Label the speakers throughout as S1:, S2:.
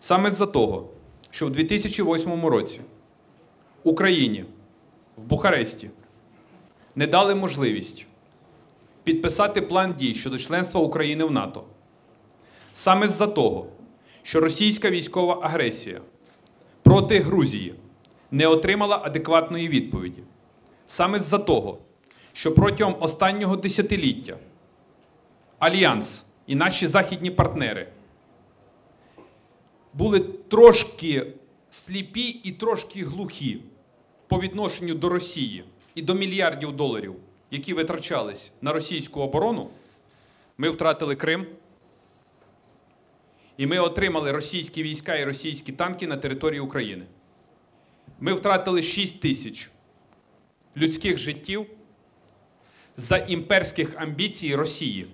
S1: Саме з-за того, що в 2008 році Україні в Бухаресті не дали можливість підписати план дій щодо членства України в НАТО. Саме з-за того, що російська військова агресія проти Грузії не отримала адекватної відповіді. Саме з-за того, що протягом останнього десятиліття Альянс і наші західні партнери були трошки сліпі і трошки глухі по відношенню до Росії і до мільярдів доларів, які витрачались на російську оборону, ми втратили Крим. І ми отримали російські війська і російські танки на території України. Ми втратили 6 тисяч людських життів за імперських амбіцій Росії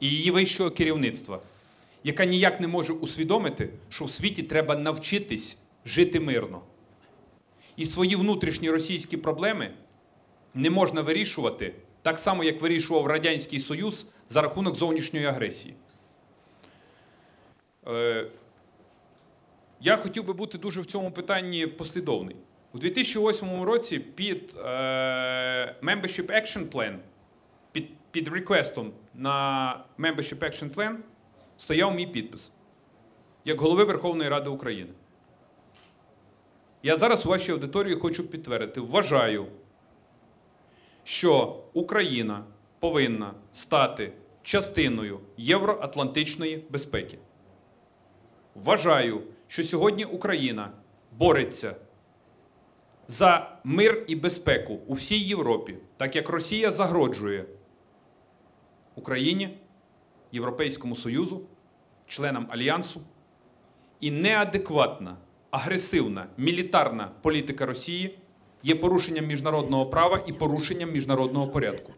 S1: і її вищого керівництва, яка ніяк не може усвідомити, що в світі треба навчитись жити мирно. І свої внутрішні російські проблеми не можна вирішувати так само, як вирішував Радянський Союз за рахунок зовнішньої агресії. Е, Я хотів би бути дуже в цьому питанні послідовний. У 2008 році під е, Membership Action Plan, під, під реквестом на Membership Action Plan стояв мій підпис як голови Верховної Ради України. Я зараз у вашій аудиторії хочу підтвердити, вважаю, що Україна повинна стати частиною євроатлантичної безпеки. Вважаю, що сьогодні Україна бореться за мир і безпеку у всій Європі, так як Росія загроджує Україні, Європейському Союзу, членам Альянсу, і неадекватна, агресивна мілітарна політика Росії є порушенням міжнародного права і порушенням міжнародного порядку.